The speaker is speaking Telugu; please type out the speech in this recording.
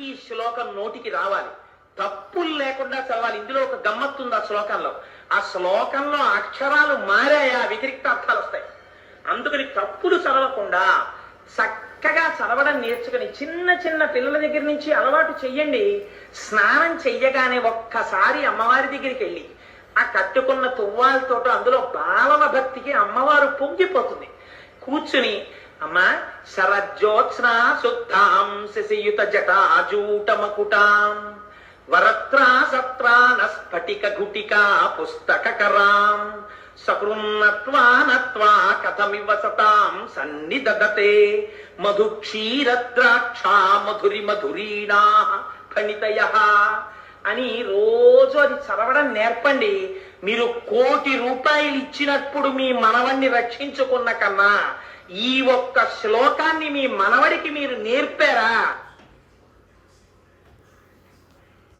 ఈ శ్లోకం నోటికి రావాలి. తప్పులు లేకుండా చదవాలి. ఇందులో ఒక గమ్మత్తు ఉంది ఆ శ్లోకంలో. ఆ శ్లోకంలో అక్షరాలు మారాయా? వ్యతిరిక్త అర్థాలు వస్తాయి. అందుకని తప్పులు చదవకుండా చక్కగా చదవడం నేర్చుకుని చిన్న చిన్న పిల్లల దగ్గర నుంచి అలవాటు చెయ్యండి. స్నానం చెయ్యగానే ఒక్కసారి అమ్మవారి దగ్గరికి వెళ్ళి ఆ కట్టుకున్న తువ్వాలతోటో అందులో బాలవ భక్తికి అమ్మవారు పొంగిపోతుంది. కూర్చుని అమ్మా శరజ్యోత్స్న శుద్ధాం శశియుత జటాజూటమకుటాం వరత్రా సత్రాన స్ఫటిక ఘుటికా పుస్తకరాం సకృన్నత్వా నత్వా కథమివ సతాం సన్నిదదతే మధు క్షీరద్రాక్షా మధురి మధురీణా ఫణితయ అని రోజు అది చదవడం నేర్పండి. మీరు కోటి రూపాయలు ఇచ్చినప్పుడు మీ మనవణ్ణి రక్షించుకున్న కన్నా ఈ ఒక్క శ్లోకాన్ని మీ మనవడికి మీరు నేర్పారా?